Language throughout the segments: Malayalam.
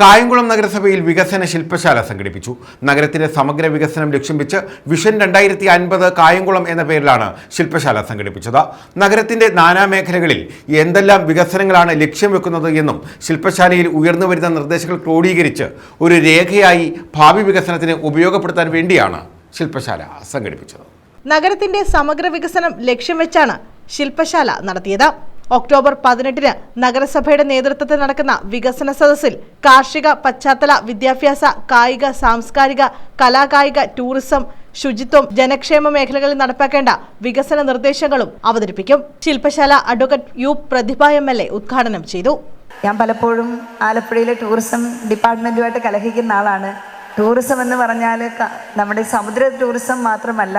കായംകുളം നഗരസഭയിൽ വികസന ശില്പശാല സംഘടിപ്പിച്ചു. നഗരത്തിന്റെ സമഗ്ര വികസനം ലക്ഷ്യം വെച്ച് വിഷൻ രണ്ടായിരത്തി അൻപത് കായംകുളം എന്ന പേരിലാണ് ശില്പശാല സംഘടിപ്പിച്ചത്. നഗരത്തിന്റെ നാനാമേഖലകളിൽ എന്തെല്ലാം വികസനങ്ങളാണ് ലക്ഷ്യം വെക്കുന്നത് എന്നും ശില്പശാലയിൽ ഉയർന്നു വരുന്ന നിർദ്ദേശങ്ങൾ ക്രോഡീകരിച്ച് ഒരു രേഖയായി ഭാവി വികസനത്തിന് ഉപയോഗപ്പെടുത്താൻ വേണ്ടിയാണ് ശില്പശാല സംഘടിപ്പിച്ചത്. നഗരത്തിന്റെ സമഗ്ര വികസനം ലക്ഷ്യം വെച്ചാണ് ശില്പശാല നടത്തിയത്. ഒക്ടോബർ പതിനെട്ടിന് നഗരസഭയുടെ നേതൃത്വത്തിൽ നടക്കുന്ന വികസന സദസ്സിൽ കാർഷിക പശ്ചാത്തല വിദ്യാഭ്യാസ കായിക സാംസ്കാരിക കലാകായിക ടൂറിസം ശുചിത്വം ജനക്ഷേമ മേഖലകളിൽ നടപ്പാക്കേണ്ട വികസന നിർദ്ദേശങ്ങളും അവതരിപ്പിക്കും. ശില്പശാല advocate U Prathibha M L A ഉദ്ഘാടനം ചെയ്തു. ഞാൻ പലപ്പോഴും ആലപ്പുഴയിലെ ടൂറിസം ഡിപ്പാർട്ട്മെന്റുമായിട്ട് കലഹിക്കുന്ന ആളാണ്. ടൂറിസം എന്ന് പറഞ്ഞാൽ നമ്മുടെ സമുദ്ര ടൂറിസം മാത്രമല്ല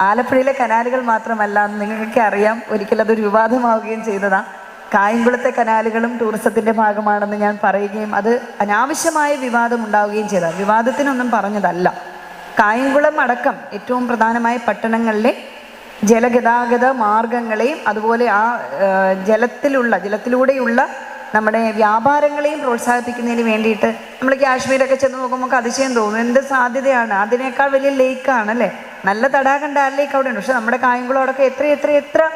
ആലപ്പുഴയിലെ കനാലുകൾ മാത്രമല്ല നിങ്ങൾക്ക് അറിയാം ഒരിക്കൽ അതൊരു വിവാദമാവുകയും ചെയ്തതാണ് കായംകുളത്തെ കനാലുകളും ടൂറിസത്തിന്റെ ഭാഗമാണെന്ന് ഞാൻ പറയുകയും അത് അനാവശ്യമായ വിവാദം ഉണ്ടാവുകയും ചെയ്ത. വിവാദത്തിനൊന്നും പറഞ്ഞതല്ല. കായംകുളം അടക്കം ഏറ്റവും പ്രധാനമായ പട്ടണങ്ങളിലെ ജലഗതാഗത മാർഗങ്ങളെയും അതുപോലെ ആ, ജലത്തിലുള്ള ജലത്തിലൂടെയുള്ള നമ്മുടെ വ്യാപാരങ്ങളെയും പ്രോത്സാഹിപ്പിക്കുന്നതിന് വേണ്ടിയിട്ട് നമ്മൾ കാശ്മീരൊക്കെ ചെന്ന് നോക്കുമ്പോൾ അതിശയം തോന്നും. എന്ത് സാധ്യതയാണ്? അതിനേക്കാൾ വലിയ ലേക്കാണ് അല്ലേ? നല്ല തടാകം ഡാൽ ലേക്ക് അവിടെ ഉണ്ട് പക്ഷെ നമ്മുടെ കായംകുളം അടക്കം എത്ര എത്ര എത്ര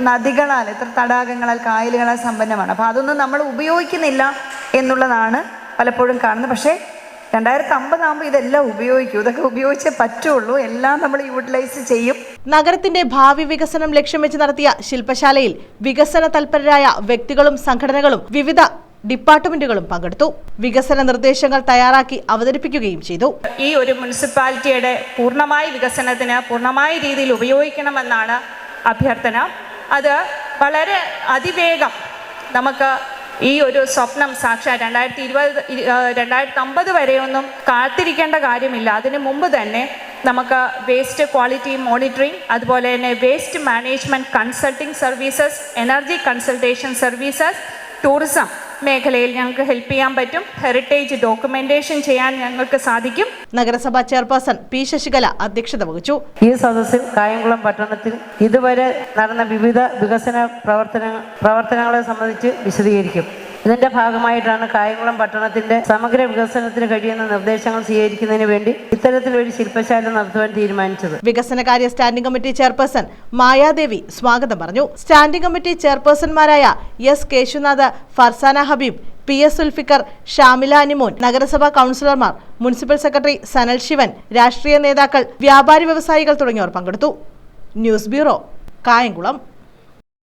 നദികളാൽ എത്ര തടാകങ്ങളാൽ കായലുകളാൽ സമ്പന്നമാണ്. അപ്പോൾ അതൊന്നും നമ്മൾ ഉപയോഗിക്കുന്നില്ല എന്നുള്ളതാണ് പലപ്പോഴും കാണുന്നത്. പക്ഷേ രണ്ടായിരത്തി അമ്പതാകുമ്പോൾ ഇതെല്ലാം ഉപയോഗിക്കും. ഇതൊക്കെ ഉപയോഗിച്ചേ പറ്റുള്ളൂ. എല്ലാം നമ്മൾ യൂട്ടിലൈസ് ചെയ്യും. നഗരത്തിന്റെ ഭാവി വികസനം ലക്ഷ്യം വെച്ച് നടത്തിയ ശില്പശാലയിൽ വികസന തൽപരരായ വ്യക്തികളും സംഘടനകളും വിവിധ ഡിപ്പാർട്ട്മെന്റുകളും പങ്കെടുത്തു. വികസന നിർദ്ദേശങ്ങൾ തയ്യാറാക്കി അവതരിപ്പിക്കുകയും ചെയ്തു. ഈ ഒരു മുനിസിപ്പാലിറ്റിയുടെ പൂർണമായ വികസനത്തിന് പൂർണമായ രീതിയിൽ ഉപയോഗിക്കണമെന്നാണ് അഭ്യർത്ഥന. അത് വളരെ അതിവേഗം നമുക്ക് ഈ ഒരു സ്വപ്നം സാക്ഷാ രണ്ടായിരത്തി ഇരുപത് രണ്ടായിരത്തി അമ്പത് വരെയൊന്നും കാത്തിരിക്കേണ്ട കാര്യമില്ല. അതിന് മുമ്പ് തന്നെ നമുക്ക് വേസ്റ്റ് ക്വാളിറ്റി മോണിറ്ററിംഗ് അതുപോലെ തന്നെ waste management consulting services energy consultation services tourism മേഖലയിൽ ഞങ്ങൾക്ക് ഹെൽപ്പ് ചെയ്യാൻ പറ്റും. ഹെറിറ്റേജ് ഡോക്യുമെന്റേഷൻ ചെയ്യാൻ ഞങ്ങൾക്ക് സാധിക്കും. നഗരസഭാ ചെയർപേഴ്സൺ പി ശശികല അധ്യക്ഷത വഹിച്ചു. ഈ സദസ്സിൽ കായംകുളം പട്ടണത്തിൽ ഇതുവരെ നടന്ന വിവിധ വികസന പ്രവർത്തന പ്രവർത്തനങ്ങളെ സംബന്ധിച്ച് വിശദീകരിക്കും. ഇതിന്റെ ഭാഗമായിട്ടാണ് കായംകുളം പട്ടണത്തിന്റെ സമഗ്ര വികസനത്തിന് കഴിയുന്ന നിർദ്ദേശങ്ങൾ സ്വീകരിക്കുന്നതിന് വേണ്ടി ഇത്തരത്തിലൊരു ശില്പശാല നടത്തുവാൻ തീരുമാനിച്ചത്. വികസനകാര്യ സ്റ്റാൻഡിംഗ് കമ്മിറ്റി ചെയർപേഴ്സൺ മായാദേവി സ്വാഗതം പറഞ്ഞു. Standing committee ചെയർപേഴ്സൺമാരായ S Keshunath Farzana Habeeb P S Sulfikar Shamila Animon നഗരസഭാ കൗൺസിലർമാർ മുനിസിപ്പൽ സെക്രട്ടറി സനൽ ശിവൻ രാഷ്ട്രീയ നേതാക്കൾ വ്യാപാരി വ്യവസായികൾ തുടങ്ങിയവർ പങ്കെടുത്തു. News bureau Kayamkulam.